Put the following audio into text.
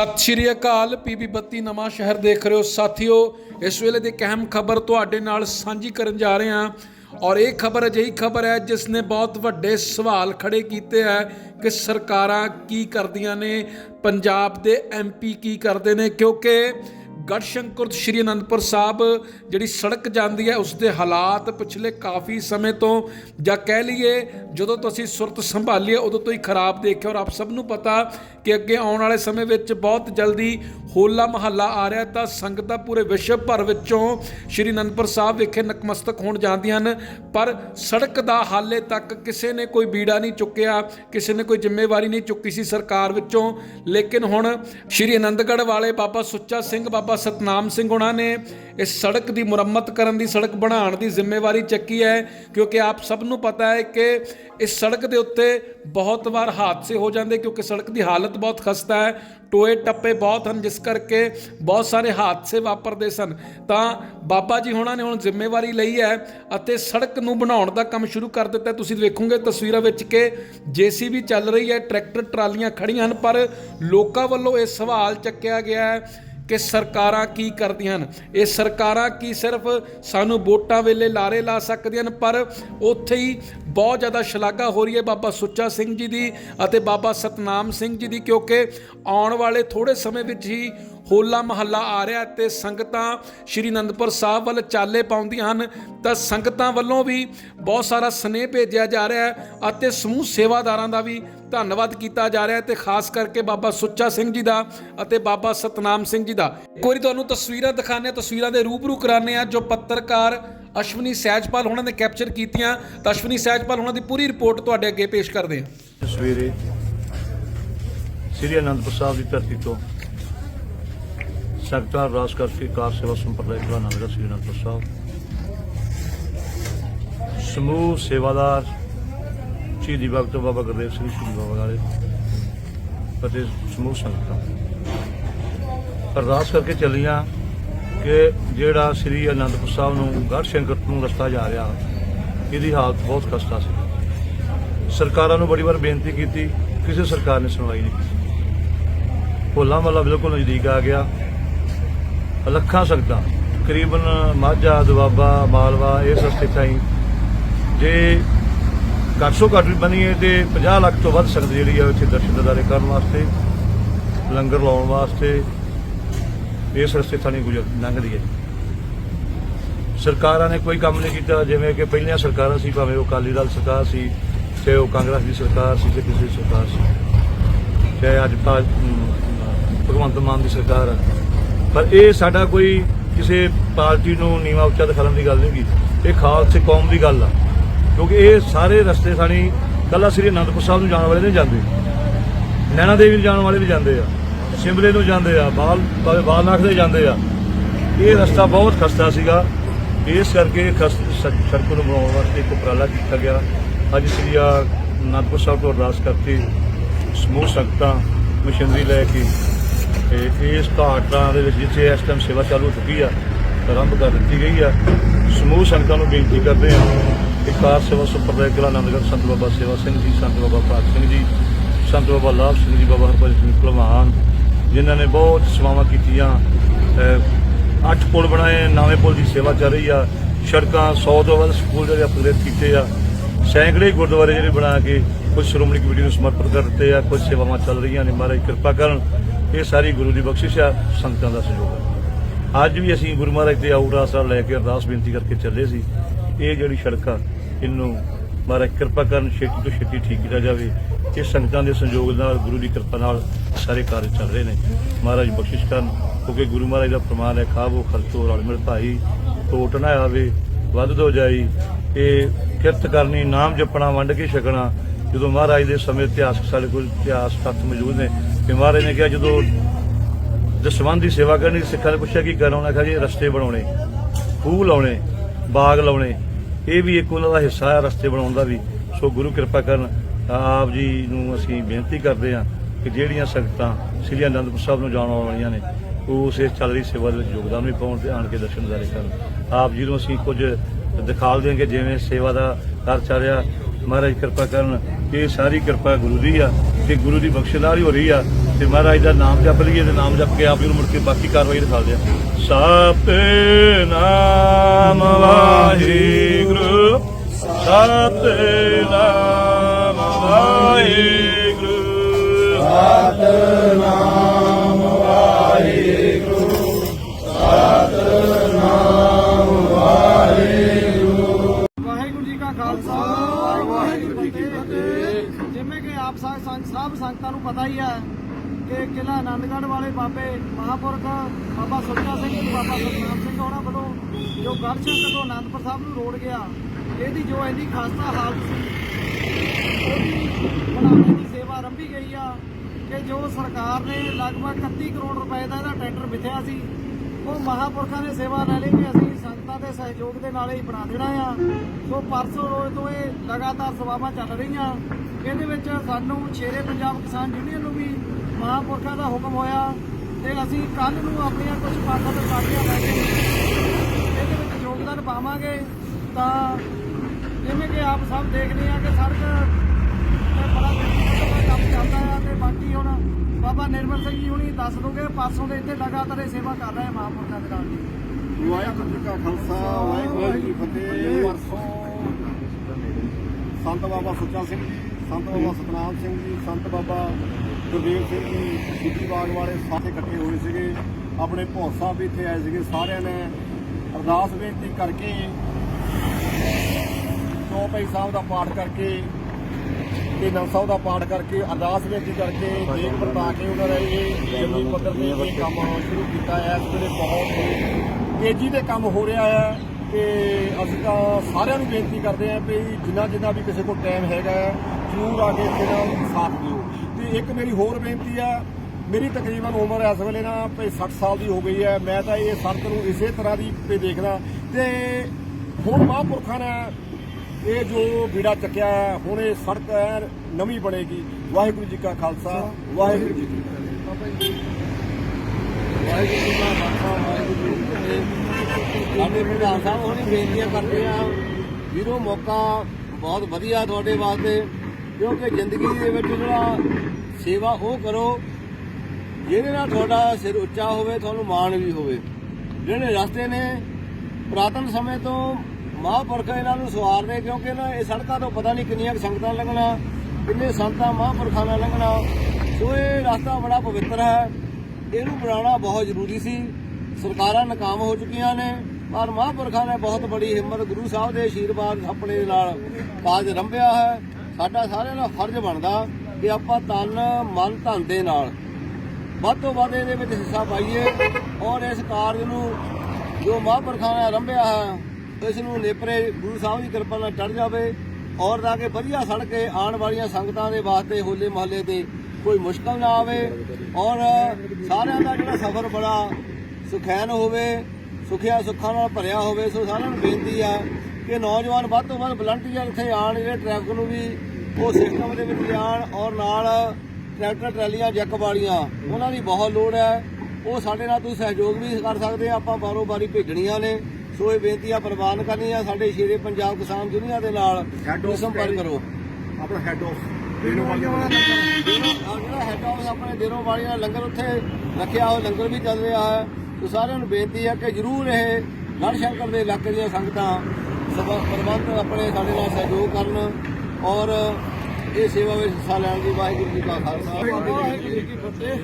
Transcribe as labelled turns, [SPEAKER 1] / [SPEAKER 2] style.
[SPEAKER 1] ਸਤਿ ਸ਼੍ਰੀ ਅਕਾਲ ਪੀਬੀ ਬੱਤੀ ਨਵਾਂ ਸ਼ਹਿਰ ਦੇਖ ਰਹੇ ਹੋ। ਸਾਥੀਓ, ਇਸ ਵੇਲੇ ਦੀ ਇੱਕ ਅਹਿਮ ਖਬਰ ਤੁਹਾਡੇ ਨਾਲ ਸਾਂਝੀ ਕਰਨ ਜਾ ਰਹੇ ਹਾਂ ਔਰ ਇਹ ਖਬਰ ਅਜਿਹੀ ਖਬਰ ਹੈ ਜਿਸ ਨੇ ਬਹੁਤ ਵੱਡੇ ਸਵਾਲ ਖੜੇ ਕੀਤੇ ਹੈ ਕਿ ਸਰਕਾਰਾਂ ਕੀ ਕਰਦੀਆਂ ਨੇ, ਪੰਜਾਬ ਦੇ ਐਮਪੀ ਕੀ ਕਰਦੇ ਨੇ, ਕਿਉਂਕਿ ਗੜਸ਼ੰਕਰ ਤੋਂ ਸ਼੍ਰੀ ਅਨੰਦਪੁਰ ਸਾਹਿਬ ਜਿਹੜੀ ਸੜਕ ਜਾਂਦੀ ਹੈ, ਉਸ ਦੇ ਹਾਲਾਤ ਪਿਛਲੇ ਕਾਫੀ ਸਮੇਂ ਤੋਂ ਜਾਂ ਕਹਿ ਲਈਏ ਜਦੋਂ ਤੋਂ ਅਸੀਂ ਸੁਰਤ ਸੰਭਾਲੀ ਉਦੋਂ ਤੋਂ ਹੀ ਖਰਾਬ ਦੇਖਿਆ ਔਰ ਆਪ ਸਭ ਨੂੰ ਪਤਾ ਕਿ ਅੱਗੇ ਆਉਣ ਵਾਲੇ ਸਮੇਂ ਵਿੱਚ ਬਹੁਤ ਜਲਦੀ ਹੋਲਾ ਮਹੱਲਾ ਆ ਰਿਹਾ ਤਾਂ ਸੰਗਤਾਂ ਪੂਰੇ ਵਿਸ਼ਵ ਭਰ ਵਿੱਚੋਂ ਸ਼੍ਰੀ ਅਨੰਦਪੁਰ ਸਾਹਿਬ ਵਿਖੇ ਨਤਮਸਤਕ ਹੋਣ ਜਾਂਦੀਆਂ ਹਨ। ਪਰ ਸੜਕ ਦਾ ਹਾਲੇ ਤੱਕ ਕਿਸੇ ਨੇ ਕੋਈ ਬੀੜਾ ਨਹੀਂ ਚੁੱਕਿਆ, ਕਿਸੇ ਨੇ ਕੋਈ ਜ਼ਿੰਮੇਵਾਰੀ ਨਹੀਂ ਚੁੱਕੀ ਸੀ ਸਰਕਾਰ ਵਿੱਚੋਂ। ਲੇਕਿਨ ਹੁਣ ਸ਼੍ਰੀ ਅਨੰਦਗੜ੍ਹ ਵਾਲੇ ਬਾਬਾ ਸੁੱਚਾ ਸਿੰਘ, ਬਾਬਾ ਸਤਨਾਮ ਸਿੰਘ ਉਹਨਾਂ ਨੇ ਇਸ ਸੜਕ ਦੀ ਮੁਰੰਮਤ ਕਰਨ ਦੀ, ਸੜਕ ਬਣਾਉਣ ਦੀ ਜ਼ਿੰਮੇਵਾਰੀ ਚੱਕੀ ਹੈ। ਕਿਉਂਕਿ ਆਪ ਸਭ ਨੂੰ ਪਤਾ ਹੈ ਕਿ ਇਸ ਸੜਕ ਦੇ ਉੱਤੇ ਬਹੁਤ ਵਾਰ ਹਾਦਸੇ ਹੋ ਜਾਂਦੇ, ਕਿਉਂਕਿ ਸੜਕ ਦੀ ਹਾਲਤ ਬਹੁਤ ਖਸਤਾ ਹੈ, ਟੋਏ ਟੱਪੇ ਬਹੁਤ ਹਨ, ਜਿਸ ਕਰਕੇ ਬਹੁਤ ਸਾਰੇ ਹਾਦਸੇ ਵਾਪਰਦੇ ਸਨ। ਤਾਂ ਬਾਬਾ ਜੀ ਹੋਣਾ ਨੇ ਹੁਣ ਜ਼ਿੰਮੇਵਾਰੀ ਲਈ ਹੈ ਅਤੇ ਸੜਕ ਨੂੰ ਬਣਾਉਣ ਦਾ ਕੰਮ ਸ਼ੁਰੂ ਕਰ ਦਿੱਤਾ ਤੁਸੀਂ ਵੇਖੋਗੇ ਤਸਵੀਰਾਂ ਵਿੱਚ ਕਿ ਜੀਸੀਬੀ ਚੱਲ ਰਹੀ ਹੈ, ਟਰੈਕਟਰ, ਟਰਾਲੀਆਂ ਖੜੀਆਂ ਹਨ, ਪਰ ਲੋਕਾਂ ਵੱਲੋਂ ਇਹ ਸਵਾਲ ਚੱਕਿਆ ਗਿਆ ਹੈ ਕਿ ਸਰਕਾਰਾਂ ਕੀ ਕਰਦੀਆਂ ਹਨ। ਇਹ ਸਰਕਾਰਾਂ ਕੀ ਸਿਰਫ ਸਾਨੂੰ ਵੋਟਾਂ ਵੇਲੇ ਲਾਰੇ ਲਾ ਸਕਦੀਆਂ ਹਨ, ਪਰ ਉੱਥੇ ਹੀ ਬਹੁਤ ਜ਼ਿਆਦਾ ਸ਼ਲਾਘਾ ਹੋ ਰਹੀ ਹੈ ਬਾਬਾ ਸੁੱਚਾ ਸਿੰਘ ਜੀ ਦੀ ਅਤੇ ਬਾਬਾ ਸਤਨਾਮ ਸਿੰਘ ਜੀ ਦੀ, ਕਿਉਂਕਿ ਆਉਣ ਵਾਲੇ ਥੋੜੇ ਸਮੇਂ ਵਿੱਚ ਹੀ ਹੋਲਾ ਮਹੱਲਾ ਆ ਰਿਹਾ ਤੇ ਸੰਗਤਾਂ ਸ਼੍ਰੀ ਅਨੰਦਪੁਰ ਸਾਹਿਬ ਵੱਲ ਚਾਲੇ ਪਾਉਂਦੀਆਂ ਹਨ। ਤਾਂ ਸੰਗਤਾਂ ਵੱਲੋਂ ਵੀ ਬਹੁਤ ਸਾਰਾ ਸਨੇਹ ਭੇਜਿਆ ਜਾ ਰਿਹਾ ਹੈ ਅਤੇ ਸਮੂਹ ਸੇਵਾਦਾਰਾਂ ਦਾ ਵੀ ਧੰਨਵਾਦ ਕੀਤਾ ਜਾ ਰਿਹਾ ਹੈ ਤੇ ਖਾਸ ਕਰਕੇ ਬਾਬਾ ਸੁੱਚਾ ਸਿੰਘ ਜੀ ਦਾ ਅਤੇ ਬਾਬਾ ਸਤਨਾਮ ਸਿੰਘ ਜੀ ਦਾ। ਇੱਕ ਵਾਰੀ ਤੁਹਾਨੂੰ ਤਸਵੀਰਾਂ ਦਿਖਾਉਂਦੇ ਹਾਂ। ਤਸਵੀਰਾਂ ਦੇ ਰੂਬਰੂ ਕਰਾਉਂਦੇ ਆ ਜੋ ਪੱਤਰਕਾਰ ਅਸ਼ਵਨੀ ਸਹਿਜਪਾਲ ਉਹਨਾਂ ਨੇ ਕੈਪਚਰ ਕੀਤੀਆਂ। ਤਾਂ ਅਸ਼ਵਨੀ ਸਹਿਜਪਾਲ ਉਹਨਾਂ ਦੀ ਪੂਰੀ ਰਿਪੋਰਟ ਤੁਹਾਡੇ ਅੱਗੇ ਪੇਸ਼ ਕਰਦੇ ਹਾਂ।
[SPEAKER 2] ਸਵੇਰੇ ਸ੍ਰੀ ਅਨੰਦਪੁਰ ਸਾਹਿਬ ਦੀ ਧਰਤੀ ਤੋਂ ਸੰਗਤਾਂ ਅਰਦਾਸ ਕਰਕੇ ਕਾਰ ਸੇਵਾ ਸੰਪਰਦਾਇ ਪ੍ਰਧਾਨ ਨਗਰ ਸ੍ਰੀ ਅਨੰਦਪੁਰ ਸਾਹਿਬ। ਸਮੂਹ ਸੇਵਾਦਾਰ ਸ਼ਹੀਦੀ ਭਗਤ ਬਾਬਾ ਗੁਰਦੇਵ ਸਿੰਘ ਸ਼ਹੀਦ ਬਾਬਾ ਵਾਲੇ ਅਤੇ ਸਮੂਹ ਸੰਗਤਾਂ। ਅਰਦਾਸ ਕਰਕੇ ਚੱਲੀਆਂ ਕਿ ਜਿਹੜਾ ਸ੍ਰੀ ਅਨੰਦਪੁਰ ਸਾਹਿਬ ਨੂੰ ਗੜ੍ਹ ਸ਼ੰਕਰ ਨੂੰ ਰਸਤਾ ਜਾ ਰਿਹਾ, ਇਹਦੀ ਹਾਲਤ ਬਹੁਤ ਖਸਤਾ ਸੀ। ਸਰਕਾਰਾਂ ਨੂੰ ਬੜੀ ਵਾਰ ਬੇਨਤੀ ਕੀਤੀ, ਕਿਸੇ ਸਰਕਾਰ ਨੇ ਸੁਣਵਾਈ ਨਹੀਂ ਕੀਤੀ। ਹੋਲਾ ਮਹੱਲਾ ਬਿਲਕੁਲ ਨਜ਼ਦੀਕ ਆ ਗਿਆ। ਲੱਖਾਂ ਸੰਗਤਾਂ ਤਕਰੀਬਨ ਮਾਝਾ, ਦੁਆਬਾ, ਮਾਲਵਾ, ਇਹ ਰਸਤੇ ਤਾਈਂ ਜੇ ਘੱਟ ਤੋਂ ਘੱਟ ਵੀ ਬਣੀਏ ਤੇ 50 ਲੱਖ ਤੋਂ ਵੱਧ ਸੰਗਤ ਜਿਹੜੀ ਆ ਇੱਥੇ ਦਰਸ਼ਨ ਦਿਦਾਰੇ ਕਰਨ ਵਾਸਤੇ, ਲੰਗਰ ਲਾਉਣ ਵਾਸਤੇ ਇਸ ਰਸਤੇ ਥਾਣੀ ਗੁਜ਼ਰ ਲੰਘਦੀ ਹੈ ਸਰਕਾਰਾਂ ਨੇ ਕੋਈ ਕੰਮ ਨਹੀਂ ਕੀਤਾ, ਜਿਵੇਂ ਕਿ ਪਹਿਲੀਆਂ ਸਰਕਾਰਾਂ ਸੀ, ਭਾਵੇਂ ਉਹ ਅਕਾਲੀ ਦਲ ਸਰਕਾਰ ਸੀ, ਚਾਹੇ ਉਹ ਕਾਂਗਰਸ ਦੀ ਸਰਕਾਰ ਸੀ, ਚਾਹੇ ਕਿਸੇ ਦੀ ਸਰਕਾਰ ਸੀ। ਚਾਹੇ ਅੱਜ ਭਾ- ਭਗਵੰਤ ਮਾਨ ਦੀ ਸਰਕਾਰ ਹੈ ਪਰ ਇਹ ਸਾਡਾ ਕੋਈ ਕਿਸੇ ਪਾਰਟੀ ਨੂੰ ਨੀਵਾ ਉੱਚਾ ਦਿਖਾਉਣ ਦੀ ਗੱਲ ਨਹੀਂ ਗੀ। ਇਹ ਖਾਲਸੇ ਕੌਮ ਦੀ ਗੱਲ ਆ। ਕਿਉਂਕਿ ਇਹ ਸਾਰੇ ਰਸਤੇ ਸਾਡੀ ਕੱਲਾ ਸ੍ਰੀ ਅਨੰਦਪੁਰ ਸਾਹਿਬ ਨੂੰ ਜਾਣ ਵਾਲੇ ਨਹੀਂ ਜਾਂਦੇ। ਨੈਣਾ ਦੇਵੀ ਨੂੰ ਜਾਣ ਵਾਲੇ ਵੀ ਜਾਂਦੇ ਆ। ਸ਼ਿਮਲੇ ਨੂੰ ਜਾਂਦੇ ਆ। ਬਾਲ ਭਾਵੇਂ ਬਾਲਨਾਥ ਦੇ ਜਾਂਦੇ ਆ। ਇਹ ਰਸਤਾ ਬਹੁਤ ਖਸਤਾ ਸੀਗਾ। ਇਸ ਕਰਕੇ ਖਸ- ਸੜਕ ਨੂੰ ਬਣਾਉਣ ਵਾਸਤੇ ਇੱਕ ਉਪਰਾਲਾ ਕੀਤਾ ਗਿਆ। ਅੱਜ ਸ੍ਰੀ ਅਨੰਦਪੁਰ ਸਾਹਿਬ ਤੋਂ ਅਰਦਾਸ ਕਰਕੇ ਸਮੂਹ ਸੰਗਤਾਂ ਮਸ਼ੀਨਰੀ ਲੈ ਕੇ ਤੇ ਇਸ ਘਾਟਾਂ ਦੇ ਵਿੱਚ ਜਿੱਥੇ ਇਸ ਟਾਈਮ ਸੇਵਾ ਚਾਲੂ ਹੋ ਚੁੱਕੀ ਆ ਆਰੰਭ ਕਰ ਦਿੱਤੀ ਗਈ ਆ। ਸਮੂਹ ਸੰਗਤਾਂ ਨੂੰ ਬੇਨਤੀ ਕਰਦੇ ਆ ਕਿ ਕਾਰ ਸੇਵਾ ਸੁਪਰਦਾਇਕ ਕਲਾ ਆਨੰਦਗੜ੍ਹ ਸੰਤ ਬਾਬਾ ਸੇਵਾ ਸਿੰਘ ਜੀ, ਸੰਤ ਬਾਬਾ ਭਾਗ ਸਿੰਘ ਜੀ, ਸੰਤ ਬਾਬਾ ਲਾਭ ਸਿੰਘ ਜੀ, ਬਾਬਾ ਹਰਭਜਨ ਸਿੰਘ ਭਲਵਾਨ, ਜਿਨ੍ਹਾਂ ਨੇ ਬਹੁਤ ਸੇਵਾਵਾਂ ਕੀਤੀਆਂ। ਅੱਠ ਪੁਲ ਬਣਾਏ, ਨਵੇਂ ਪੁਲ ਦੀ ਸੇਵਾ ਚੱਲ ਰਹੀ ਆ। ਸੜਕਾਂ 100 ਤੋਂ ਵੱਧ ਸਕੂਲ ਜਿਹੜੇ ਅਪਗ੍ਰੇਡ ਕੀਤੇ ਆ। ਸੈਂਕੜੇ ਗੁਰਦੁਆਰੇ ਜਿਹੜੇ ਬਣਾ ਕੇ ਕੁਝ ਸ਼੍ਰੋਮਣੀ ਕਮੇਟੀ ਨੂੰ ਸਮਰਪਿਤ ਕਰ ਦਿੱਤੇ ਆ। ਕੁਝ ਸੇਵਾਵਾਂ ਚੱਲ ਰਹੀਆਂ ਨੇ। ਮਹਾਰਾਜ ਕਿਰਪਾ ਕਰਨ ਇਹ ਸਾਰੀ ਗੁਰੂ ਦੀ ਬਖਸ਼ਿਸ਼ ਆ, ਸੰਗਤਾਂ ਦਾ ਸਹਿਯੋਗ ਆ। ਅੱਜ ਵੀ ਅਸੀਂ ਗੁਰੂ ਮਹਾਰਾਜ ਦੇ ਆਊਟ ਆਸਰਾ ਲੈ ਕੇ ਅਰਦਾਸ ਬੇਨਤੀ ਕਰਕੇ ਚੱਲੇ ਸੀ। ਇਹ ਜਿਹੜੀ ਸੜਕ ਆ ਇਹਨੂੰ ਮਹਾਰਾਜ ਕਿਰਪਾ ਕਰਨ ਛੇਤੀ ਤੋਂ ਛੇਤੀ ਠੀਕ ਕੀਤਾ ਜਾਵੇ। ਇਹ ਸੰਗਤਾਂ ਦੇ ਸੰਯੋਗ ਨਾਲ, ਗੁਰੂ ਦੀ ਕਿਰਪਾ ਨਾਲ ਸਾਰੇ ਕਾਰਜ ਚੱਲ ਰਹੇ ਨੇ। ਮਹਾਰਾਜ ਬਖਸ਼ਿਸ਼ ਕਰਨ, ਕਿਉਂਕਿ ਗੁਰੂ ਮਹਾਰਾਜ ਦਾ ਫਰਮਾਨ ਹੈ, ਖਾਵੋ, ਖਰਚੋ, ਰਲ ਮਿਲ ਭਾਈ, ਟੋਟ ਨਾ ਆਵੇ, ਵੱਧ ਦੋ ਜਾਈ। ਇਹ ਕਿਰਤ ਕਰਨੀ, ਨਾਮ ਜਪਣਾ, ਵੰਡ ਕੇ ਛਕਣਾ, ਜਦੋਂ ਮਹਾਰਾਜ ਦੇ ਸਮੇਂ ਇਤਿਹਾਸਕ ਸਾਡੇ ਕੋਲ ਇਤਿਹਾਸ ਤੱਥ ਮੌਜੂਦ ਨੇ ਕਿ ਮਹਾਰਾਜ ਨੇ ਕਿਹਾ ਜਦੋਂ ਦਸਵੰਧ ਦੀ ਸੇਵਾ ਕਰਨੀ, ਸਿੱਖਾਂ ਨੇ ਪੁੱਛਿਆ ਕੀ ਕਰਨਾ, ਉਹਨਾਂ ਕਿਹਾ ਜੀ ਰਸਤੇ ਬਣਾਉਣੇ ਖੂਹ ਲਾਉਣੇ, ਬਾਗ ਲਾਉਣੇ। ਇਹ ਵੀ ਇੱਕ ਉਹਨਾਂ ਦਾ ਹਿੱਸਾ ਹੈ ਰਸਤੇ ਬਣਾਉਣ ਦਾ ਵੀ। ਸੋ ਗੁਰੂ ਕਿਰਪਾ ਕਰਨ ਆਪ ਜੀ ਨੂੰ ਅਸੀਂ ਬੇਨਤੀ ਕਰਦੇ ਹਾਂ ਕਿ ਜਿਹੜੀਆਂ ਸੰਗਤਾਂ ਸ੍ਰੀ ਅਨੰਦਪੁਰ ਸਾਹਿਬ ਨੂੰ ਜਾਣ ਵਾਲੀਆਂ ਨੇ, ਉਹ ਉਸ ਇਸ ਚੱਲ ਰਹੀ ਸੇਵਾ ਦੇ ਵਿੱਚ ਯੋਗਦਾਨ ਵੀ ਪਾਉਣ ਤੇ ਆਣ ਕੇ ਦਰਸ਼ਨ ਦਿਦਾਰੇ ਕਰਨ। ਆਪ ਜੀ ਨੂੰ ਅਸੀਂ ਕੁਝ ਦਿਖਾਲ ਦੇਂਗੇ ਜਿਵੇਂ ਸੇਵਾ ਦਾ ਕਰ ਚੱਲ ਰਿਹਾ ਮਹਾਰਾਜ ਕਿਰਪਾ ਕਰਨ, ਇਹ ਸਾਰੀ ਕਿਰਪਾ ਗੁਰੂ ਦੀ ਆ। ਤੇ ਗੁਰੂ ਦੀ ਬਖਸ਼ਿਸ਼ ਨਾਲ ਹੀ ਹੋ ਰਹੀ ਆ ਤੇ ਮਹਾਰਾਜ ਦਾ ਨਾਮ ਜਪ ਲਈਏ ਤੇ ਨਾਮ ਜਪ ਕੇ ਆਪ ਹੀ ਨੂੰ ਮੁੜ ਕੇ ਬਾਕੀ ਕਾਰਵਾਈ ਦਿਖਾ ਆ ਸਤਿ ਨਾਮ ਵਾਹਿਗੁਰੂ। ਸਤਿ ਵਾਹਿਗੁਰੂ
[SPEAKER 3] ਵਾਹਿਗੁਰੂ। ਜਿਵੇਂ ਕਿ ਸਭ ਸੰਗਤਾਂ ਨੂੰ ਪਤਾ ਹੀ ਹੈ ਕਿ ਕਿਲਾ ਆਨੰਦਗੜ੍ਹ ਵਾਲੇ ਬਾਬੇ ਮਹਾਪੁਰਖ ਬਾਬਾ ਸੁੱਚਾ ਸਿੰਘ ਤੇ ਬਾਬਾ ਸਤਨਾਮ ਸਿੰਘ ਹੋਣਾ ਵੱਲੋਂ ਜੋ ਗੜਸ਼ੰਕਰ ਤੋਂ ਆਨੰਦਪੁਰ ਸਾਹਿਬ ਨੂੰ ਰੋੜ ਗਿਆ, ਇਹਦੀ ਜੋ ਇੰਨੀ ਖਾਸਾ ਹਾਲਤ ਸੀ, ਉਹਦੀ ਬਣਾਉਣ ਦੀ ਸੇਵਾ ਆਰੰਭੀ ਗਈ ਆ ਕਿ ਜੋ ਸਰਕਾਰ ਨੇ ਲਗਭਗ 31 ਕਰੋੜ ਰੁਪਏ ਦਾ ਇਹਦਾ ਟੈਂਡਰ ਵਿਥਿਆ ਸੀ, ਉਹ ਮਹਾਪੁਰਖਾਂ ਨੇ ਸੇਵਾ ਲੈ ਲਈ ਕਿ ਅਸੀਂ ਸੰਗਤਾਂ ਦੇ ਸਹਿਯੋਗ ਦੇ ਨਾਲ ਹੀ ਬਣਾ ਦੇਣਾ ਆ। ਸੋ ਪਰਸੋਂ ਰੋਜ਼ ਤੋਂ ਇਹ ਲਗਾਤਾਰ ਸੇਵਾਵਾਂ ਚੱਲ ਰਹੀਆਂ। ਇਹਦੇ ਵਿੱਚ ਸਾਨੂੰ ਸ਼ੇਰੇ ਪੰਜਾਬ ਕਿਸਾਨ ਯੂਨੀਅਨ ਨੂੰ ਵੀ ਮਹਾਪੁਰਖਾਂ ਦਾ ਹੁਕਮ ਹੋਇਆ ਤੇ ਅਸੀਂ ਕੱਲ ਨੂੰ ਆਪਣੀਆਂ ਕੁਝ ਪਾਸਾਂ ਤੇ ਪਾਰਟੀਆਂ ਲੈ ਕੇ ਇਹਦੇ ਵਿੱਚ ਯੋਗਦਾਨ ਪਾਵਾਂਗੇ ਤਾਂ ਜਿਵੇਂ ਕਿ ਆਪ ਸਭ ਦੇਖਦੇ ਆ ਕਿ ਸੜਕ ਤੇ ਬੜਾ ਨਾਲ ਕੰਮ ਚੱਲਦਾ ਆ ਤੇ ਬਾਕੀ ਹੁਣ ਬਾਬਾ ਨਿਰਮਲ ਸਿੰਘ ਜੀ ਹੁਣੀ ਦੱਸ ਦੋਗੇ ਪਾਸੋਂ ਦੇ ਇੱਥੇ ਲਗਾਤਾਰ ਸੇਵਾ ਕਰ ਰਹੇ ਮਹਾਂਪੁਰਖਾਂ ਦੇ ਨਾਲ। ਜੀ
[SPEAKER 4] ਵਾਹਿਗੁਰੂ ਜੀ ਕਾ ਖਾਲਸਾ ਵਾਹਿਗੁਰੂ ਜੀ ਕੀ ਫਤਿਹ। ਪਰਸੋਂ ਸੰਤ ਬਾਬਾ ਸੁੱਚਾ ਸਿੰਘ ਜੀ ਸੰਤ ਬਾਬਾ ਸਤਨਾਮ ਸਿੰਘ ਜੀ ਸੰਤ ਬਾਬਾ ਗੁਰਦੇਵ ਸਿੰਘ ਜੀ ਸਿੱਧੀ ਬਾਗ ਵਾਲੇ ਸਾਰੇ ਇਕੱਠੇ ਹੋਏ ਸੀਗੇ। ਆਪਣੇ ਭੌਰ ਸਾਹਿਬ ਵੀ ਇੱਥੇ ਆਏ ਸੀਗੇ। ਸਾਰਿਆਂ ਨੇ ਅਰਦਾਸ ਬੇਨਤੀ ਕਰਕੇ ਚੌਪਈ ਸਾਹਿਬ ਦਾ ਪਾਠ ਕਰਕੇ ਤੇ ਨੰਦ ਸਾਹਿਬ ਦਾ ਪਾਠ ਕਰਕੇ ਅਰਦਾਸ ਬੇਨਤੀ ਕਰਕੇ ਦੇਖ ਵਰਤਾ ਕੇ ਉਹਨਾਂ ਨੇ ਇਹ ਜ਼ਮੀਨ ਪੱਧਰ ਤੇ ਇਹ ਕੰਮ ਸ਼ੁਰੂ ਕੀਤਾ ਹੈ। ਇਸ ਵੇਲੇ ਬਹੁਤ ਤੇਜ਼ੀ ਦੇ ਕੰਮ ਹੋ ਰਿਹਾ ਹੈ ਤੇ ਅਸੀਂ ਤਾਂ ਸਾਰਿਆਂ ਨੂੰ ਬੇਨਤੀ ਕਰਦੇ ਹਾਂ ਵੀ ਜਿੰਨਾ ਜਿੰਨਾ ਵੀ ਕਿਸੇ ਕੋਲ ਟਾਈਮ ਹੈਗਾ ਹੈ, ਜ਼ਰੂਰ ਆ ਕੇ ਇੱਥੇ ਦਾ ਸਾਥ ਦਿਓ। ਤੇ ਇੱਕ ਮੇਰੀ ਹੋਰ ਬੇਨਤੀ ਆ ਮੇਰੀ ਤਕਰੀਬਨ ਉਮਰ ਇਸ ਵੇਲੇ ਨਾ ਵੀ 60 ਸਾਲ ਦੀ ਹੋ ਗਈ ਹੈ। ਮੈਂ ਤਾਂ ਇਹ ਸੜਕ ਨੂੰ ਇਸੇ ਤਰ੍ਹਾਂ ਦੀ ਤੇ ਦੇਖਦਾ। ਤੇ ਹੁਣ ਮਹਾਂਪੁਰਖਾਂ ਨੇ ਇਹ ਜੋ ਬੀੜਾ ਚੱਕਿਆ ਹੈ, ਹੁਣ ਇਹ ਸੜਕ ਐਨ ਨਵੀਂ ਬਣੇਗੀ। ਵਾਹਿਗੁਰੂ ਜੀ ਕਾ ਖਾਲਸਾ ਵਾਹਿਗੁਰੂ ਜੀ ਕੀ ਫਤਿਹ।
[SPEAKER 3] ਵਾਹਿਗੁਰੂ ਜੀ ਕਾ ਖਾਲਸਾ ਵਾਹਿਗੁਰੂ ਜੀ ਕੀ ਫਤਿਹ ਸਾਡੇ ਪ੍ਰਧਾਨ ਸਾਹਿਬ ਹੋਣੀ ਬੇਨਤੀਆਂ ਕਰਦੇ ਆ। ਵੀਰੋ ਮੌਕਾ ਬਹੁਤ ਵਧੀਆ ਤੁਹਾਡੇ ਵਾਸਤੇ। ਕਿਉਂਕਿ ਜ਼ਿੰਦਗੀ ਦੇ ਵਿੱਚ ਜਿਹੜਾ ਸੇਵਾ ਉਹ ਕਰੋ, ਜਿਹਦੇ ਨਾਲ ਤੁਹਾਡਾ ਸਿਰ ਉੱਚਾ ਹੋਵੇ, ਤੁਹਾਨੂੰ ਮਾਣ ਵੀ ਹੋਵੇ। ਜਿਹੜੇ ਰਸਤੇ ਨੇ, ਪ੍ਰਾਤਨ ਸਮੇਂ ਤੋਂ ਮਹਾਂਪੁਰਖ ਇਹਨਾਂ ਨੂੰ ਸਵਾਰਦੇ, ਕਿਉਂਕਿ ਨਾ ਇਹ ਸੜਕਾਂ ਤੋਂ ਪਤਾ ਨਹੀਂ ਕਿੰਨੀਆਂ ਕੁ ਸੰਗਤਾਂ ਲੰਘਣਾ, ਕਿੰਨੇ ਸੰਤਾਂ ਮਹਾਂਪੁਰਖਾਂ ਨਾਲ ਲੰਘਣਾ। ਸੋ ਇਹ ਰਸਤਾ ਬੜਾ ਪਵਿੱਤਰ ਹੈ। ਇਹਨੂੰ ਬਣਾਉਣਾ ਬਹੁਤ ਜ਼ਰੂਰੀ ਸੀ। ਸਰਕਾਰਾਂ ਨਾਕਾਮ ਹੋ ਚੁੱਕੀਆਂ ਨੇ, ਪਰ ਮਹਾਂਪੁਰਖਾਂ ਨੇ ਬਹੁਤ ਬੜੀ ਹਿੰਮਤ ਗੁਰੂ ਸਾਹਿਬ ਦੇ ਆਸ਼ੀਰਵਾਦ ਆਪਣੇ ਨਾਲ ਕਾਜ ਰੰਭਿਆ ਹੈ। ਸਾਡਾ ਸਾਰਿਆਂ ਦਾ ਫਰਜ਼ ਬਣਦਾ ਕਿ ਆਪਾਂ ਤਨ, ਮਨ, ਧਨ ਦੇ ਨਾਲ ਵੱਧ ਤੋਂ ਵੱਧ ਇਹਦੇ ਵਿੱਚ ਹਿੱਸਾ ਪਾਈਏ ਔਰ ਇਸ ਕਾਰਜ ਨੂੰ ਜੋ ਮਹਾਂਪੁਰਖਾਂ ਨੇ ਆਰੰਭਿਆ ਹੈ, ਇਸ ਨੂੰ ਨੇਪਰੇ ਗੁਰੂ ਸਾਹਿਬ ਦੀ ਕਿਰਪਾ ਨਾਲ ਚੜ ਜਾਵੇ ਔਰ ਤਾਂ ਕਿ ਵਧੀਆ ਸੜ ਕੇ ਆਉਣ ਵਾਲੀਆਂ ਸੰਗਤਾਂ ਦੇ ਵਾਸਤੇ ਹੋਲੇ ਮਹੱਲੇ ਤੇ ਕੋਈ ਮੁਸ਼ਕਲ ਨਾ ਆਵੇ ਔਰ ਸਾਰਿਆਂ ਦਾ ਜਿਹੜਾ ਸਫ਼ਰ ਬੜਾ ਸੁਖੈਨ ਹੋਵੇ, ਸੁਖਿਆ ਸੁੱਖਾਂ ਨਾਲ ਭਰਿਆ ਹੋਵੇ, ਸੋ ਸਾਰਿਆਂ ਨੂੰ ਬੇਨਤੀ ਆ ਕਿ ਨੌਜਵਾਨ ਵੱਧ ਤੋਂ ਵੱਧ ਵਲੰਟੀਅਰ ਇੱਥੇ ਆਣ ਜਿਹੜੇ ਟ੍ਰੈਫਿਕ ਨੂੰ ਵੀ ਉਹ ਸਿਸਟਮ ਦੇ ਵਿੱਚ ਲਿਆਉਣ ਔਰ ਨਾਲ ਟਰੈਕਟਰ ਟਰਾਲੀਆਂ ਜੱਕ ਵਾਲੀਆਂ ਉਹਨਾਂ ਦੀ ਬਹੁਤ ਲੋੜ ਹੈ। ਉਹ ਸਾਡੇ ਨਾਲ ਤੁਸੀਂ ਸਹਿਯੋਗ ਵੀ ਕਰ ਸਕਦੇ ਆ ਆਪਾਂ ਬਾਰੋ ਬਾਰੀ ਭੇਜਣੀਆਂ ਨੇ। ਸੋ ਇਹ ਬੇਨਤੀਆਂ ਪ੍ਰਵਾਨ ਕਰਨੀਆਂ ਸਾਡੇ ਸ਼ੇਰੇ ਪੰਜਾਬ ਕਿਸਾਨ ਯੂਨੀਅਨ ਦੇ ਨਾਲ। ਤੁਸੀਂ ਸੰਪਰਕ ਕਰੋ।
[SPEAKER 4] ਆਪਣਾ ਹੈੱਡ ਆਫ ਰੇਨੂ ਵਾਲੀਆ ਵਾਲਾ
[SPEAKER 3] ਜਿਹੜਾ ਹੈਡ ਆਫਿਸ ਆਪਣੇ ਦੇਰੋਂ ਵਾਲੀਆਂ ਲੰਗਰ ਉੱਥੇ ਰੱਖਿਆ ਹੋਇਆ ਲੰਗਰ ਵੀ ਚੱਲ ਰਿਹਾ ਹੈ। ਸੋ ਸਾਰਿਆਂ ਨੂੰ ਬੇਨਤੀ ਹੈ ਕਿ ਜਰੂਰ ਇਹ ਗੜ੍ਹ ਸ਼ੰਕਰ ਦੇ ਇਲਾਕੇ ਦੀਆਂ ਸੰਗਤਾਂ ਸਭ ਪ੍ਰਬੰਧ ਆਪਣੇ ਸਾਡੇ ਨਾਲ ਸਹਿਯੋਗ ਕਰਨ। ਔਰ ਇਹ ਸੇਵਾ ਵਿੱਚ ਹਿੱਸਾ ਲੈਣ ਦੀ ਵਾਹਿਗੁਰੂ ਜੀ ਕਾ ਖਾਲਸਾ, ਵਾਹਿਗੁਰੂ ਜੀ ਕੀ ਫਤਿਹ।